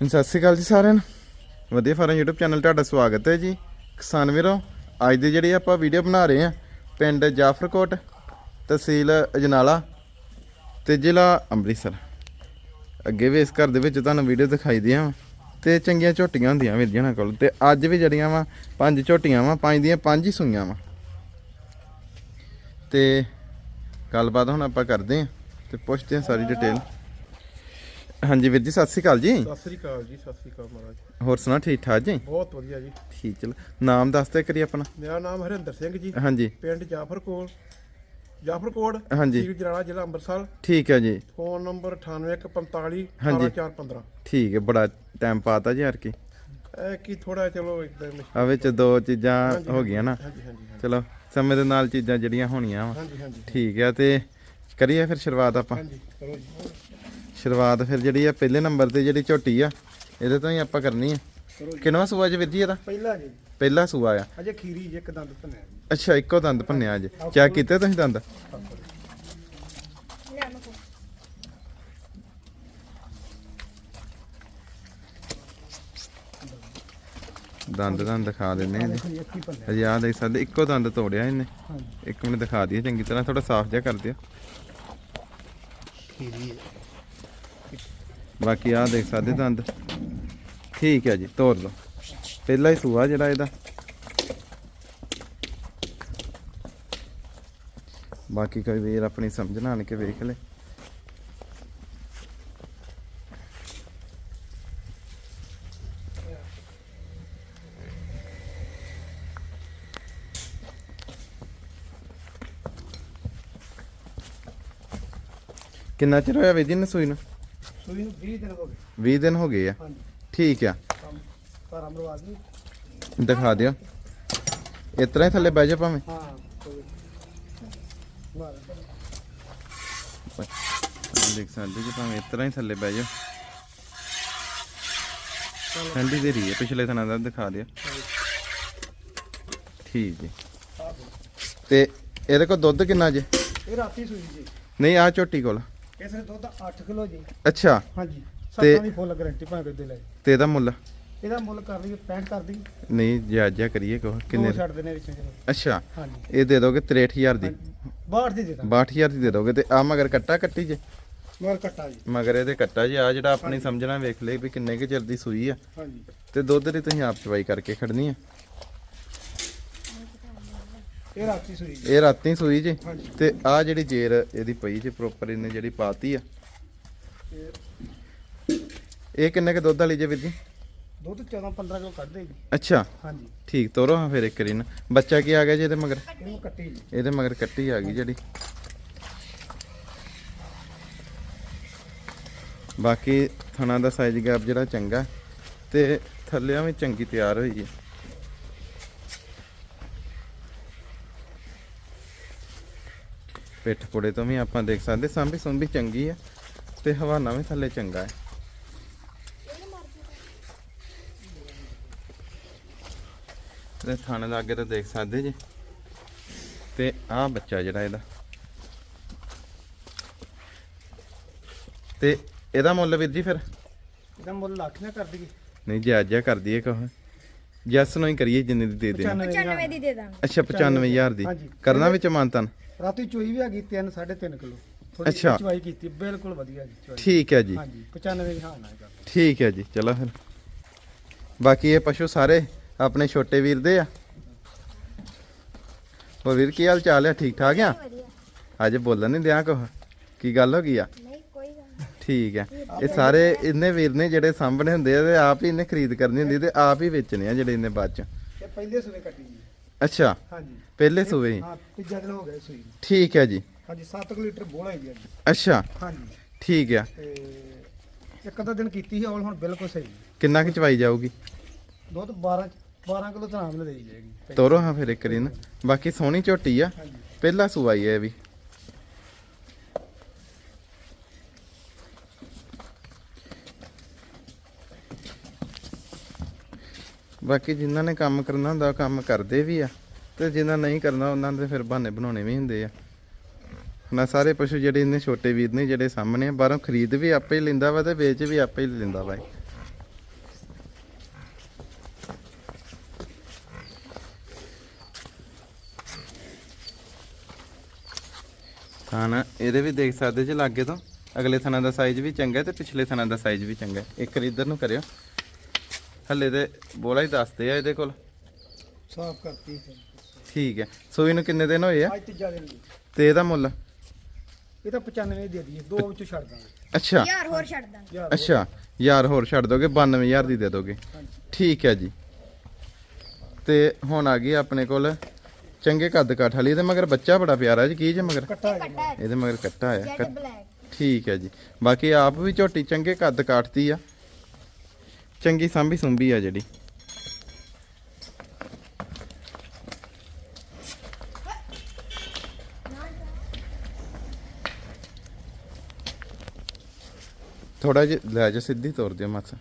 ਸਤਿ ਸ਼੍ਰੀ ਅਕਾਲ ਜੀ ਸਾਰਿਆਂ ਨੂੰ। ਵਧੀਆ ਫਾਰਮ YouTube ਚੈਨਲ ਤੁਹਾਡਾ ਸਵਾਗਤ ਹੈ ਜੀ। ਕਿਸਾਨ ਵੀਰੋ, ਅੱਜ ਦੀ ਜਿਹੜੀ ਆਪਾਂ ਵੀਡੀਓ ਬਣਾ ਰਹੇ ਹਾਂ, ਪਿੰਡ ਜਾਫਰਕੋਟ ਤਹਿਸੀਲ ਅਜਨਾਲਾ ਤੇ ਜ਼ਿਲ੍ਹਾ ਅੰਮ੍ਰਿਤਸਰ। ਅੱਗੇ ਵੀ ਇਸ ਘਰ ਦੇ ਵਿੱਚ ਤੁਹਾਨੂੰ ਵੀਡੀਓ ਦਿਖਾਈ ਦੀਆਂ ਵਾਂ ਤੇ ਚੰਗੀਆਂ ਝੋਟੀਆਂ ਹੁੰਦੀਆਂ ਵੀਰ ਜੀ ਕੋਲ ਤੇ ਅੱਜ ਵੀ ਜਿਹੜੀਆਂ ਵਾ ਪੰਜ ਝੋਟੀਆਂ ਵਾ, ਪੰਜ ਦੀਆਂ ਪੰਜ ਹੀ ਸੂਈਆਂ ਵਾ। ਤੇ ਗੱਲਬਾਤ ਹੁਣ ਆਪਾਂ ਕਰਦੇ ਹਾਂ ਤੇ ਪੁੱਛਦੇ ਹਾਂ ਸਾਰੀ ਡਿਟੇਲ ਹਾਂਜੀ ਵੀਰ ਜੀ ਸਤਿ ਸ਼੍ਰੀ ਅਕਾਲ ਜੀ। ਸਤਿ ਸ੍ਰੀ ਅਕਾਲ ਜੀ ਸਤਿ ਸ੍ਰੀ ਅਕਾਲ ਮਹਾਰਾਜ ਹੋਰ ਸੁਣਾ ਠੀਕ ਠਾਕ ਜੀ? ਬਹੁਤ ਵਧੀਆ ਜੀ। ਠੀਕ ਚਲ। ਨਾਮ ਦੱਸ ਤੇ ਕਰੀ ਆਪਣਾ। ਮੇਰਾ ਨਾਮ ਹਰਿੰਦਰ ਸਿੰਘ ਜੀ। ਹਾਂਜੀ। ਪਿੰਡ ਜਾਫਰਕੋਟ ਜਾਫਰਕੋਟ ਹਾਂਜੀ। ਤਹਿਸੀਲ ਜਰਾਲਾ ਜ਼ਿਲ੍ਹਾ ਅੰਮ੍ਰਿਤਸਰ। ਠੀਕ ਹੈ ਜੀ। ਫੋਨ ਨੰਬਰ 9845 ਹਾਂਜੀ। 18415 ਠੀਕ ਹੈ ਬੜਾ ਟਾਈਮ ਪਾਤਾ ਜੀ ਯਾਰ ਕੀ। ਇਹ ਕੀ ਥੋੜਾ ਚਲੋ ਇਦਾਂ ਆ ਵਿੱਚ। ਦੋ ਚੀਜ਼ਾਂ ਹੋ ਗਈਆਂ ਨਾ। ਚਲੋ ਸਮੇਂ ਦੇ ਨਾਲ ਚੀਜ਼ਾਂ ਜਿਹੜੀਆਂ ਹੋਣੀਆਂ ਵਾ। ਠੀਕ ਹੈ ਤੇ ਕਰੀਏ ਫਿਰ ਸ਼ੁਰੂਆਤ ਆਪਾਂ। ਹਾਂਜੀ ਕਰੋ ਜੀ। ਸ਼ੁਰੂਆਤ ਫਿਰ ਜਿਹੜੀ ਆ ਪਹਿਲੇ ਨੰਬਰ ਤੇ ਜਿਹੜੀ ਝੋਟੀ ਆ ਇਹਦੇ ਤੋਂ ਹੀ ਆਪਾਂ ਕਰਨੀ ਆ। ਕਿੰਨਵਾ ਸੂਆ ਜੀ ਜੀ ਇਹਦਾ? ਪਹਿਲਾ ਜੀ। ਪਹਿਲਾ ਸੂਆ ਆ। ਅਜੇ ਖੀਰੀ ਜੀ ਇੱਕ ਦੰਦ ਭੰਨਿਆ ਅੱਛਾ ਇੱਕੋ ਦੰਦ ਭੰਨਿਆ ਅੱਜ ਚੈੱਕ ਕੀਤੇ ਤੁਸੀਂ ਦੰਦ? ਦੰਦ ਦੰਦ ਦਿਖਾ ਦਿੰਨੇ ਭੰਨਿਆ। ਅਜੇ ਆ ਦੇਖ ਸਕਦੇ ਇੱਕੋ ਦੰਦ ਤੋੜਿਆ ਇਹਨੇ। ਇੱਕ ਮਿੰਟ ਦਿਖਾ ਦਈਏ ਚੰਗੀ ਤਰ੍ਹਾਂ ਥੋੜਾ ਸਾਫ਼ ਜਿਹਾ ਕਰ ਦਿਓ। ਖੀਰੀ ਹੈ। ਬਾਕੀ ਆਹ ਦੇਖ ਸਕਦੇ ਦੰਦ। ਠੀਕ ਹੈ ਜੀ ਤੋੜ ਲਓ। ਪਹਿਲਾ ਹੀ ਸੂਆ ਜਿਹੜਾ ਇਹਦਾ। ਬਾਕੀ ਕੋਈ ਵੀਰ ਆਪਣੀ ਸਮਝ ਨਾਲ ਆਣ ਕੇ ਵੇਖ ਲੈ। ਕਿੰਨਾ ਚਿਰ ਹੋਇਆ ਵੀਰ ਜੀ ਨਸੂਈ ਨੂੰ? ਸੂਈ ਨੂੰ 20 ਦਿਨ ਹੋ ਗਏ। 20 ਦਿਨ ਹੋ ਗਏ ਆ। ਹਾਂਜੀ। ਠੀਕ ਆ। ਪਰ ਅਮਰਵਾਦ ਦਿਖਾ ਦਿਓ। ਇਸ ਤਰ੍ਹਾਂ ਹੀ ਥੱਲੇ ਬਹਿ ਜਾ ਭਾਵੇਂ। ਹਾਂ ਕੋਈ ਮਾਰ ਆਹ ਦੇਖ ਸਕਦੇ ਜੀ ਭਾਵੇਂ ਇਸ ਤਰ੍ਹਾਂ ਹੀ ਥੱਲੇ ਬਹਿ ਜਾ ਠੰਡੀ ਦੇ ਰਹੀ ਹੈ ਪਿਛਲੇ ਥਣਾ ਦਾ ਦਿਖਾ ਦਿਓ। ਠੀਕ ਜੀ। ਤੇ ਇਹਦੇ ਕੋਲ ਦੁੱਧ ਕਿੰਨਾ ਜੇ? ਇਹ ਰਾਤੀ ਸੂਈ ਜੀ। ਨਹੀਂ ਆ ਝੋਟੀ ਕੋਲ। ਇਸ ਨੇ ਦੁੱਧ 8 ਕਿਲੋ ਜੀ। ਅੱਛਾ। ਹਾਂਜੀ। ਤੇ- ਦੀ ਫੁੱਲ ਗਾਰੰਟੀ ਭਾਵੇਂ ਦੇ ਲੈ ਤੇ ਇਹਦਾ ਮੁੱਲ? ਇਹਦਾ ਮੁੱਲ ਕਰ ਲਈਏ 65 ਕਰ ਦਈਏ। ਨਹੀਂ ਜਾਇਜ਼ਾ ਕਰੀਏ ਕੋ ਕਿੰਨੇ ਕਿੰਨੇ ਛੱਡ ਦੇਣੇ ਵਿੱਚ ਚਲੋ ਅੱਛਾ। ਹਾਂਜੀ। ਇਹ ਦੇ ਦੋਗੇ 63000 ਦੀ। ਬਾਹਰ ਦੀ ਦੇ ਦਾਂ 62000 ਦੀ ਦੇ ਦੋਗੇ ਤੇ ਆ ਮਗਰ ਕੱਟਾ ਕੱਟੀ ਜੇ? ਮਗਰ ਕੱਟਾ ਜੀ। ਮਗਰ ਇਹਦੇ ਕੱਟਾ ਜੇ। ਆ ਜਿਹੜਾ ਆਪਣੀ ਸਮਝਣਾ ਵੇਖ ਲਈ ਵੀ ਕਿੰਨੇ ਕੁ ਚਿਰ ਦੀ ਸੂਈ ਆ। ਹਾਂਜੀ। ਤੇ ਦੁੱਧ ਦੀ ਤੁਸੀਂ ਆਪ ਚਵਾਈ ਕਰਕੇ ਖੜਨੀ ਆ। ਇਹ ਰਾਤੀ ਸੂਈ ਜੀ। ਇਹ ਰਾਤੀ ਸੂਈ ਜੀ। ਹਾਂਜੀ। ਤੇ ਆ ਜਿਹੜੀ ਜੇਰ ਇਹਦੀ ਪਈ ਜੀ ਪ੍ਰੋਪਰ ਇਹਨੇ ਜਿਹੜੀ ਪਾਤੀ ਆ। ਤੇ ਇਹ ਕਿੰਨੇ ਕੁ ਦੁੱਧ ਵਾਲੀ ਜੇ ਵੀਰ ਜੀ? ਦੁੱਧ 14 15 ਕਿਲੋ ਕੱਢ ਦੇ ਜੀ ਅੱਛਾ। ਹਾਂਜੀ। ਠੀਕ ਤੋਰੋ ਹਾਂ ਫਿਰ ਇੱਕ ਵਾਰੀ ਨਾ ਬੱਚਾ ਕੀ ਆ ਗਿਆ ਜੀ ਇਹਦੇ ਮਗਰ? ਇਹਨੂੰ ਕੱਟੀ ਜੀ। ਇਹਦੇ ਮਗਰ ਕੱਟੀ ਆ ਗਈ ਜਿਹੜੀ। ਬਾਕੀ ਥਣਾ ਦਾ ਸਾਈਜ਼ ਗੈਪ ਜਿਹੜਾ ਚੰਗਾ। ਤੇ ਥੱਲਿਆਂ ਵੀ ਚੰਗੀ ਤਿਆਰ ਹੋਈ ਹੈ ਪਿੱਠ ਪੁੜੇ ਤੋਂ ਵੀ ਆਪਾਂ ਦੇਖ ਸਕਦੇ ਸਾਂਭੀ ਸੁੰਭੀ ਚੰਗੀ ਆ ਤੇ ਹਵਾਨਾ ਵੀ ਥੱਲੇ ਚੰਗਾ ਹੈ। ਤੇ ਥਾਣੇ ਦਾ ਅੱਗੇ ਤਾਂ ਦੇਖ ਸਕਦੇ ਜੀ। ਤੇ ਆਹ ਬੱਚਾ ਜਿਹੜਾ ਇਹਦਾ। ਤੇ ਇਹਦਾ ਮੁੱਲ ਵੀਰ ਜੀ ਫਿਰ? ਇਹਦਾ ਮੁੱਲ ਲੱਖ ਨਾ ਕਰ ਦਈਏ। ਨਹੀਂ ਜਾਇਜ਼ਾ ਕਰ ਦਈਏ ਕਹੋ ਜੈਸ ਨੂੰ ਹੀ ਕਰੀਏ ਜਿੰਨੇ ਦੀ ਦੇ ਦੇ 95 ਦੀ ਦੇ ਦਾਂਗੇ। ਅੱਛਾ 95000 ਦੀ। ਕਰਨਾ ਵਿੱਚ ਮਾਨਤਨ? ਰਾਤੀ ਚੋਈ ਵੀ ਆ ਗਈ 3 3.5 ਕਿਲੋ। ਥੋੜੀ ਅੱਛਾ। ਚਵਾਈ ਕੀਤੀ ਬਿਲਕੁਲ ਵਧੀਆ ਜੀ ਚਵਾਈ ਠੀਕ ਹੈ ਜੀ। ਹਾਂਜੀ 95 ਦੀ ਹਾਂ ਨਾ ਕਰ ਠੀਕ ਹੈ ਜੀ ਚਲੋ ਫਿਰ। ਬਾਕੀ ਇਹ ਪਸ਼ੂ ਸਾਰੇ ਆਪਣੇ ਛੋਟੇ ਵੀਰ ਦੇ ਆ। ਹੋਰ ਵੀਰ ਕੀ ਹਾਲ ਚਾਲ ਹੈ ਠੀਕ ਠਾਕ ਆ? ਵਧੀਆ ਅੱਜ ਬੋਲਣ ਨਹੀਂ ਦਿਆਂ ਕੁਛ? ਕੀ ਗੱਲ ਹੋ ਗਈ ਆ? ਨਹੀਂ ਕੋਈ ਗੱਲ ਨਹੀਂ। ਠੀਕ ਹੈ ਇਹ ਸਾਰੇ ਇਹਨੇ ਵੀਰ ਨੇ ਜਿਹੜੇ ਸਾਹਮਣੇ ਹੁੰਦੇ ਆ ਤੇ ਆਪ ਹੀ ਇਹਨੇ ਖਰੀਦ ਕਰਨੀ ਹੁੰਦੀ ਤੇ ਆਪ ਹੀ ਵੇਚਣੇ ਆ ਜਿਹੜੇ ਇਹਨੇ ਬਾਅਦ ਚ। ਇਹ ਪਹਿਲੇ ਸੂਏ ਕੱਟੀ ਜੀ। ਅੱਛਾ। ਹਾਂਜੀ। ਪਹਿਲੇ ਸੂਏ। ਹੀ। ਹਾਂ ਤੀਜਾ ਦਿਨ ਹੋ ਗਿਆ ਸੂਈ ਨੂੰ। ਠੀਕ ਹੈ ਜੀ। ਹਾਂਜੀ 7 ਲੀਟਰ ਬੋਲਾ ਹੈ ਜੀ। ਅੱਜ। ਅੱਛਾ। ਹਾਂਜੀ। ਠੀਕ ਆ ਤੇ ਇੱਕ ਅੱਧਾ ਦਿਨ ਕੀਤੀ ਸੀ ਔਲ ਹੁਣ ਬਿਲਕੁਲ ਸਹੀ ਕਿੰਨਾ ਕੁ ਚਵਾਈ ਜਾਊਗੀ? ਦੁੱਧ 12 12 ਕਿਲੋ ਤਾਂ ਆਮ ਦੇਈ ਜਾਏਗੀ। ਤੋਰੋ ਹਾਂ ਫਿਰ ਇੱਕ ਵਾਰੀ ਨਾ ਬਾਕੀ ਸੋਹਣੀ ਝੋਟੀ ਆ। ਹਾਂਜੀ। ਪਹਿਲਾ ਸੂਆਈ ਹੈ ਇਹ ਵੀ। ਬਾਕੀ ਜਿਨ੍ਹਾਂ ਨੇ ਕੰਮ ਕਰਨਾ ਹੁੰਦਾ ਕੰਮ ਕਰਦੇ ਵੀ ਆ। ਤੇ ਜਿਨ੍ਹਾਂ ਨਹੀਂ ਕਰਨਾ, ਉਹਨਾਂ ਦੇ ਫਿਰ ਬਹਾਨੇ ਬਣਾਉਣੇ ਵੀ ਹੁੰਦੇ ਆ। ਨਾ ਸਾਰੇ ਪਸ਼ੂ ਜਿਹੜੇ ਇਹਨੇ ਛੋਟੇ ਵੀਰ ਨੇ, ਜਿਹੜੇ ਸਾਹਮਣੇ ਬਾਹਰੋਂ ਖਰੀਦ ਵੀ ਆਪੇ ਹੀ ਲੈਂਦਾ ਵਾ ਤੇ ਵੇਚ ਵੀ ਆਪੇ ਹੀ ਲੈਂਦਾ ਵਾ ਥਾਣਾ, ਇਹਦੇ ਵੀ ਦੇਖ ਸਕਦੇ ਜੇ ਲਾਗੇ ਤੋਂ। ਅਗਲੇ ਥਾਣਾ ਦਾ ਸਾਈਜ਼ ਵੀ ਚੰਗਾ ਤੇ ਪਿਛਲੇ ਥਾਣਾ ਦਾ ਸਾਈਜ਼ ਵੀ ਚੰਗਾ। ਇੱਕ ਵਾਰ ਇਧਰ ਨੂੰ ਕਰਿਓ। ਹੱਲੇ ਤੇ ਬੋਲਾ ਹੀ ਦੱਸਦੇ ਆ ਇਹਦੇ ਕੋਲ। ਸਾਫ਼ ਕਰਤੀ ਠੀਕ ਹੈ। ਸੂਈ ਨੂੰ ਕਿੰਨੇ ਦਿਨ ਹੋਏ ਆ? ਅੱਜ ਤੀਜਾ ਦਿਨ ਜੀ। ਤੇ ਇਹਦਾ ਮੁੱਲ? ਇਹ ਤਾਂ 95 ਦੇ ਦਈਏ। ਦੋ ਵਿੱਚੋਂ ਛੱਡ ਦਾਂਗੇ। ਅੱਛਾ। ਯਾਰ ਹੋਰ ਛੱਡ ਦਾਂਗੇ। ਯਾਰ ਅੱਛਾ। ਯਾਰ ਹੋਰ ਛੱਡ ਦੋਗੇ 92000 ਦੀ ਦੇ ਦੋਗੇ। ਠੀਕ ਹੈ ਜੀ। ਤੇ ਹੁਣ ਆ ਗਈ ਆਪਣੇ ਕੋਲ ਚੰਗੇ ਕੱਦ ਕਾਠ ਵਾਲੀ। ਇਹਦੇ ਮਗਰ ਬੱਚਾ ਬੜਾ ਪਿਆਰਾ ਜੀ। ਕੀ ਜੇ ਮਗਰ? ਕੱਟਾ ਹੈ ਕੱਟਾ ਹੈ। ਇਹਦੇ ਮਗਰ ਕੱਟਾ ਬਲੈਕ ਠੀਕ ਹੈ ਜੀ। ਬਾਕੀ ਆਪ ਵੀ ਝੋਟੀ ਚੰਗੇ ਕੱਦ ਕਾਠਦੀ ਆ। ਚੰਗੀ ਸਾਂਭੀ ਸੁੰਭੀ ਆ ਜਿਹੜੀ। ਥੋੜਾ ਜਿਹਾ, ਲੈ ਜਾ ਸਿੱਧੀ ਤੋਰ ਦਿਓ ਮਾਸਾ।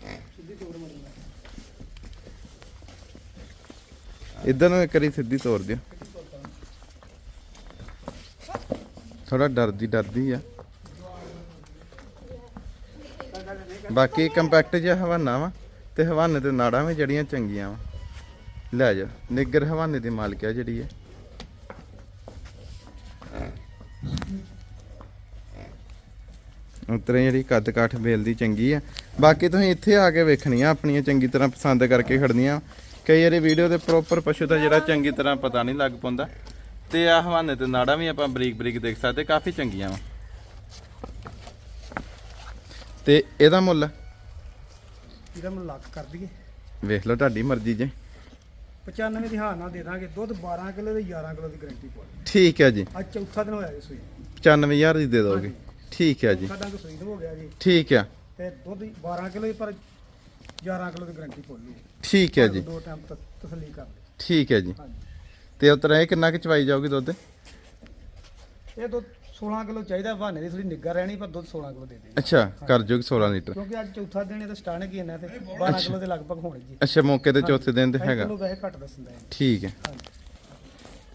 ਇਧਰ ਨੂੰ ਇੱਕ ਸਿੱਧੀ ਤੋਰ ਦਿਓ। ਥੋੜਾ ਡਰਦੀ ਡਰਦੀ ਆ। ਬਾਕੀ ਕੰਪੈਕਟ ਜਿਹਾ ਹਵਾਨਾ ਵਾ। ਤੇ ਹਵਾਨੇ ਤੇ ਨਾੜਾਂ ਵੀ ਜੜੀਆਂ ਚੰਗੀਆਂ ਵਾ। ਲੈ ਜਾ, ਨਿੱਗਰ ਹਵਾਨੇ ਦੀ ਮਾਲਕ ਆ ਜਿਹੜੀ ਹੈ ਉਤਰੇ ਜਿਹੜੀ ਕੱਦ ਕਾਠ ਬੇਲ ਦੀ ਚੰਗੀ ਆ। ਬਾਕੀ ਤੁਸੀਂ ਇੱਥੇ ਆ ਕੇ ਵੇਖਣੀਆਂ, ਆਪਣੀਆਂ ਚੰਗੀ ਤਰ੍ਹਾਂ ਪਸੰਦ ਕਰਕੇ ਖੜਨੀਆਂ। ਕਈ ਵਾਰੀ ਵੀਡੀਓ ਦੇ ਪ੍ਰੋਪਰ ਪਸ਼ੂ ਦਾ ਜਿਹੜਾ ਚੰਗੀ ਤਰ੍ਹਾਂ ਪਤਾ ਨਹੀਂ ਲੱਗ ਪਾਉਂਦਾ। ਤੇ ਆ ਹਵਾਨੇ ਤੇ ਨਾੜਾਂ ਵੀ ਆਪਾਂ ਬਰੀਕ ਬਰੀਕ ਦੇਖ ਸਕਦੇ, ਕਾਫੀ ਚੰਗੀਆਂ ਵਾ। ਤੇ ਇਹਦਾ ਮੁੱਲ ਇਹਦਾ ਮੈਂ ਲੱਕ ਕਰ ਦਈਏ। ਵੇਖ ਲਓ ਤੁਹਾਡੀ ਮਰਜ਼ੀ ਜੇ। 95 ਦੀ ਹਾਂ ਨਾਲ ਦੇ ਦਾਂਗੇ ਦੁੱਧ 12 ਕਿਲੋ ਤੇ 11 ਕਿਲੋ ਦੀ ਗਾਰੰਟੀ ਪਾ ਠੀਕ ਹੈ ਜੀ। ਅੱਜ ਚੌਥਾ ਦਿਨ ਹੋਇਆ ਜੀ ਸੂਈ। 95000 ਦੀ ਦੇ ਦੋਗੇ। ਠੀਕ ਹੈ ਜੀ। ਸਾਡਾ ਸੂਈ ਨੂੰ ਹੋ ਗਿਆ ਜੀ। ਠੀਕ ਆ ਤੇ ਦੁੱਧ 12 ਕਿਲੋ ਪਰ 11 ਕਿਲੋ ਦੀ ਗਾਰੰਟੀ ਪੋਲੂ ਠੀਕ ਹੈ ਜੀ। ਦੋ ਟਾਈਮ ਤੱਕ ਤਸੱਲੀ ਕਰ ਠੀਕ ਹੈ ਜੀ। ਤੇ ਉਤਰਾ ਇਹ ਕਿੰਨਾ ਕੁ ਚਵਾਈ ਜਾਊਗੀ ਦੁੱਧ? ਇਹ ਦੁੱਧ 16 ਕਿਲੋ ਚਾਹੀਦਾ ਬਹਾਨੇ ਦੀ ਥੋੜੀ ਨਿੱਗਾ ਰਹਿਣੀ ਪਰ ਦੁੱਧ 16 ਕਿਲੋ ਦੇ ਦੇ ਅੱਛਾ ਕਰ ਜੂਗੀ 16 ਲੀਟਰ। ਕਿਉਂਕਿ ਅੱਜ ਚੌਥਾ ਦਿਨ ਇਹ ਤਾਂ ਸਟਾਰਟ ਕੀ ਇਹਨਾਂ ਤੇ 12 ਕਿਲੋ ਦੇ ਲਗਭਗ ਹੋਣੇ ਜੀ। ਅੱਛਾ ਮੌਕੇ ਤੇ ਚੌਥੇ ਦਿਨ ਤੇ ਹੈਗਾ। ਕਿਲੋ ਵੈਸੇ ਘੱਟ ਦੱਸਦਾ ਹੈ। ਠੀਕ ਹੈ।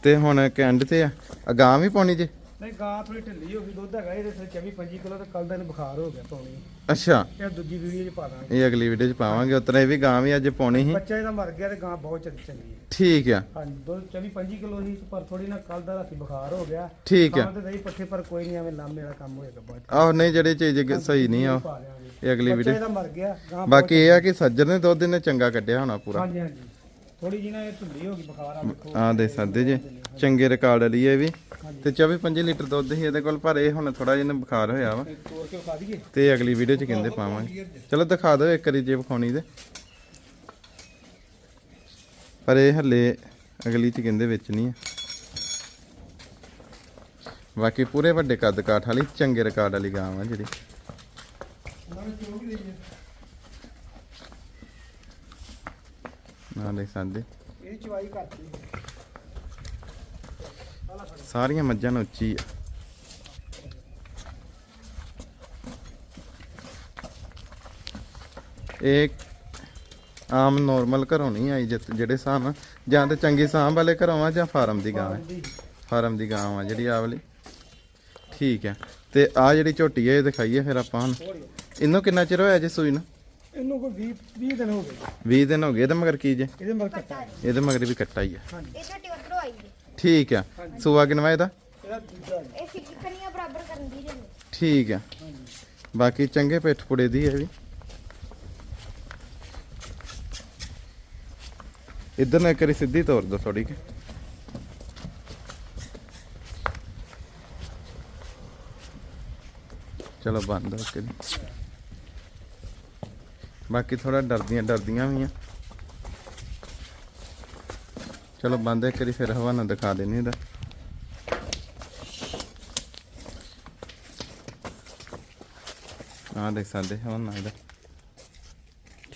ਤੇ ਹੁਣ ਕੈਂਡ ਤੇ ਆ। ਅਗਾਂ ਵੀ ਪਾਉਣੀ ਜੇ? ਨਹੀਂ ਗਾਂ ਥੋੜੀ ਢਿੱਲੀ ਹੋ ਗਈ ਦੁੱਧ ਹੈਗਾ ਇਹਦੇ ਤੇ 24 25 ਕਿਲੋ ਤੇ ਕੱਲ ਦਾ ਇਹਨੂੰ ਬੁਖਾਰ ਹੋ ਗਿਆ ਪੌਣੀ ਅੱਛਾ। ਇਹ ਦੂਜੀ ਵੀਡੀਓ 'ਚ ਪਾ ਦਾਂਗੇ। ਇਹ ਅਗਲੀ ਵੀਡੀਓ 'ਚ ਪਾਵਾਂਗੇ ਉਤਰਾ ਇਹ ਵੀ ਗਾਂ ਵੀ ਅੱਜ ਪਾਉਣੀ ਸੀ। ਬੱਚਾ ਇਹਦਾ ਮਰ ਗਿਆ ਤੇ ਗਾਂ ਬਹੁਤ ਚੰਗੀ ਚੰਗੀ ਹੈ। ਠੀਕ ਆ। ਹਾਂਜੀ ਦੁੱਧ 24 25 ਕਿਲੋ ਸੀ ਪਰ ਥੋੜੀ ਨਾ ਕੱਲ ਦਾ ਰਾਤੀ ਬੁਖਾਰ ਹੋ ਗਿਆ। ਠੀਕ ਆ। ਤੇ ਦਹੀਂ ਪੱਠੇ ਪਰ ਕੋਈ ਨਹੀਂ ਐਵੇਂ ਲਾਮੇ ਵਾਲਾ ਕੰਮ ਹੋਏਗਾ ਬਾਅਦ 'ਚ। ਆਹ ਨਹੀਂ ਜਿਹੜੀ ਚੀਜ਼ ਸਹੀ ਨਹੀਂ ਆ ਪਾ ਦਿਆਂਗੇ। ਇਹ ਅਗਲੀ ਬੱਚਾ ਵੀਡੀਓ ਇਹਦਾ ਮਰ ਗਿਆ ਗਾਂ ਬਾਕੀ ਇਹ ਆ ਕਿ ਸੱਜਰ ਨੇ ਦੁੱਧ ਨੇ ਚੰਗਾ ਕੱਢਿਆ ਹੋਣਾ ਪੂਰਾ। ਹਾਂਜੀ ਹਾਂਜੀ। ਥੋੜੀ ਜਿਹੀ ਨਾ ਇਹ ਢਿੱਲੀ ਹੋ ਗਈ ਬੁਖਾਰ ਆ ਦੇ ਜੇ ਚੰਗੇ ਰਿਕਾਰਡ ਵਾਲੀ ਇਹ ਵੀ। ਤੇ 24 25 ਲੀਟਰ ਦੁੱਧ ਸੀ ਇਹਦੇ ਕੋਲ ਪਰ ਇਹ ਹੁਣ ਥੋੜਾ ਜਿਹਾ ਬੁਖਾਰ ਹੋਇਆ ਵਾ। ਤੋੜ ਕੇ ਖਾ ਦਈਏ? ਤੇ ਅਗਲੀ ਵੀਡੀਓ 'ਚ ਕਹਿੰਦੇ ਪਾਵਾਂਗੇ। ਚਲੋ ਦਿਖਾ ਦਿਓ ਇੱਕ ਵਾਰੀ ਜੇ ਵਿਖਾਉਣੀ ਤੇ। ਪਰ ਇਹ ਹੱਲੇ ਅਗਲੀ 'ਚ ਕਹਿੰਦੇ ਵਿੱਚ ਨਹੀਂ ਆ। ਬਾਕੀ ਪੂਰੇ ਵੱਡੇ ਕੱਦ ਕਾਠ ਵਾਲੀ ਚੰਗੇ ਰਿਕਾਰਡ ਵਾਲੀ ਗਾਂ ਆ ਜਿਹੜੀ। ਨਾ ਦੇਖ ਸਕਦੇ। ਇਹ ਚਵਾਈ ਕਰਤੀ ਸਾਰੀਆਂ ਮੱਝਾਂ ਨੂੰ ਉੱਚੀ ਆ। ਇਹ ਆਮ ਨਾਰਮਲ ਘਰੋਂ ਨਹੀਂ ਆਈ ਜਿਹੜੇ ਨਾਲ ਜਾਂ ਤੇ ਚੰਗੀ ਸਾਂਭ ਵਾਲੇ ਘਰੋਂ ਆ ਜਾਂ ਫਾਰਮ ਦੀ ਗਾਂ ਹੈ ਫਾਰਮ ਦੀ। ਗਾਂ ਆ ਜਿਹੜੀ ਆ ਵਾਲੀ। ਠੀਕ ਹੈ ਤੇ ਆ ਜਿਹੜੀ ਝੋਟੀ ਹੈ ਇਹ ਦਿਖਾਈਏ ਫਿਰ ਆਪਾਂ ਇਹਨੂੰ ਕਿੰਨਾ ਚਿਰ ਹੋਇਆ ਜੇ ਸੂਈ ਨੂੰ? ਇਹਨੂੰ ਕੋਈ 20 20 ਦਿਨ ਹੋ ਗਏ। 20 ਦਿਨ ਹੋ ਗਏ ਇਹਦੇ ਮਗਰ ਕੀ ਜੇ? ਇਹਦੇ ਮਰ ਕੱਟਾ ਹੈ। ਇਹਦੇ ਮਗਰ ਵੀ ਕੱਟਾ ਹੀ ਆ। ਇਹ ਝੋਟੀ ਉਧਰੋਂ ਆਈ ਜੀ ਠੀਕ ਆ। ਸੂਆ ਕਿਨਵਾ ਇਹਦਾ? ਇਹਦਾ ਦੂਜਾ। ਇਹ ਕਨੀਆਂ ਬਰਾਬਰ ਕਰਨ ਦੀ ਜੀ। ਠੀਕ ਆ। ਬਾਕੀ ਚੰਗੇ ਪਿੱਠ ਪੁੜੇ ਦੀ ਹੈ ਵੀ। ਇਧਰ ਨੂੰ ਇੱਕ ਵਾਰੀ ਸਿੱਧੀ ਤੋਰ ਦੋ ਥੋੜੀ ਕਿ। ਚਲੋ ਬੰਦ ਹੋ ਕੇ। ਬਾਕੀ ਥੋੜਾ ਡਰਦੀਆਂ ਡਰਦੀਆਂ ਵੀ ਆ। ਚਲੋ ਬੰਦ ਇੱਕ ਵਾਰੀ ਫਿਰ ਹਵਾ ਨਾਲ ਦਿਖਾ ਦੇਣੀ ਇਹਦਾ। ਆ ਦੇਖ ਸਕਦੇ ਹੋ ਨਾ ਇਹਦਾ।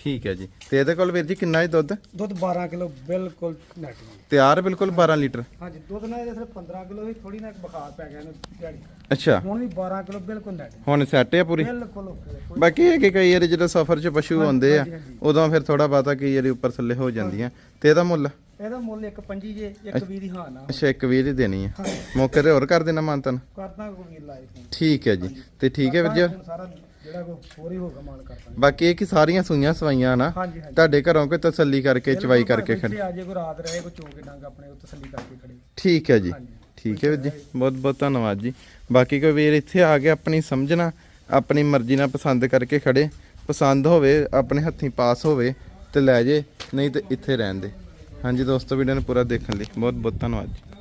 ਠੀਕ ਹੈ ਜੀ। ਤੇ ਇਹਦੇ ਕੋਲ ਵੀਰ ਜੀ ਕਿੰਨਾ ਹੈ ਦੁੱਧ? ਦੁੱਧ 12 ਕਿਲੋ ਬਿਲਕੁਲ ਨੈਟ ਜੀ ਤਿਆਰ ਬਿਲਕੁਲ 12 ਲੀਟਰ? ਹਾਂਜੀ ਦੁੱਧ ਨਾ ਇਹਦੇ ਸਿਰਫ 15 ਕਿਲੋ ਸੀ ਥੋੜੀ ਨਾ ਬੁਖਾਰ ਪੈ ਗਿਆ ਇਹਨੂੰ ਦਿਹਾੜੀ ਅੱਛਾ। ਹੁਣ ਵੀ 12 ਕਿਲੋ ਬਿਲਕੁਲ ਨੈਟ ਹੁਣ ਸੈੱਟ ਹੈ ਪੂਰੀ? ਬਿਲਕੁਲ okay ਹੈ। ਬਾਕੀ ਇਹ ਕਿ ਕਈ ਵਾਰੀ ਜਦੋਂ ਸਫ਼ਰ 'ਚ ਪਸ਼ੂ ਆਉਂਦੇ ਆ। ਉਦੋਂ ਫਿਰ ਥੋੜਾ ਬਾਤਾ ਕਈ ਵਾਰੀ ਉੱਪਰ ਥੱਲੇ ਹੋ ਜਾਂਦੀਆਂ। ਤੇ ਇਹਦਾ ਮੁੱਲ? ਇਹਦਾ ਮੁੱਲ ਇੱਕ ਪੰਜੀ ਜੇ ਇੱਕ ਵੀਹ ਦੀ ਹਾਂ ਨਾ ਅੱਛਾ ਇੱਕ ਵੀਹ ਦੀ ਦੇਣੀ ਹੈ ਹਾਂਜੀ। ਮੌਕੇ ਤੇ ਹੋਰ ਕਰ ਦੇਣਾ ਮਾਨਤਨ? ਕਰਦਾ ਕੋਈ ਵੀਰ ਫੋਨ। ਠੀਕ ਹੈ ਜੀ। ਤੇ ਠੀਕ ਹੈ ਵੀਰ ਜੀ। ਸਾਰਾ ਜਿਹੜਾ ਕੋ ਹੋਰ ਹੀ ਹੋਗਾ ਮਾਲ ਕਰਦਾ ਬਾਕੀ ਇਹ ਕਿ ਸਾਰੀਆਂ ਸੂਈਆਂ ਸਵਾਈਆਂ ਨਾ ਹਾਂਜੀ ਹਾਂਜੀ। ਤੁਹਾਡੇ ਘਰੋਂ ਕੋਈ ਤਸੱਲੀ ਕਰਕੇ ਚਵਾਈ ਕਰਕੇ ਖੜ। ਇੱਥੇ ਆ ਜੇ ਕੋਈ ਰਾਤ ਰਹੇ ਕੋਈ ਚੋਕੇ ਡੰਗ ਆਪਣੇ ਉਹ ਤਸੱਲੀ ਕਰਕੇ ਖੜੇ। ਠੀਕ ਹੈ ਜੀ। ਹਾਂਜੀ। ਠੀਕ ਹੈ ਵੀਰ ਜੀ। ਬਹੁਤ ਬਹੁਤ ਧੰਨਵਾਦ ਜੀ। ਬਾਕੀ ਕੋਈ ਵੀਰ ਇੱਥੇ ਆ ਕੇ ਆਪਣੀ ਸਮਝਣਾ ਆਪਣੀ ਮਰਜ਼ੀ ਨਾਲ ਪਸੰਦ ਕਰਕੇ ਖੜੇ। ਪਸੰਦ ਹੋਵੇ ਆਪਣੇ ਹੱਥੀਂ ਪਾਸ ਹੋਵੇ ਤੇ ਲੈ ਜੇ ਨਹੀਂ ਤੇ ਇੱਥੇ ਰਹਿਣ ਦੇ। ਹਾਂਜੀ ਦੋਸਤੋ ਵੀਡੀਓ ਨੂੰ ਪੂਰਾ ਦੇਖਣ ਲਈ ਬਹੁਤ ਬਹੁਤ ਧੰਨਵਾਦ ਜੀ।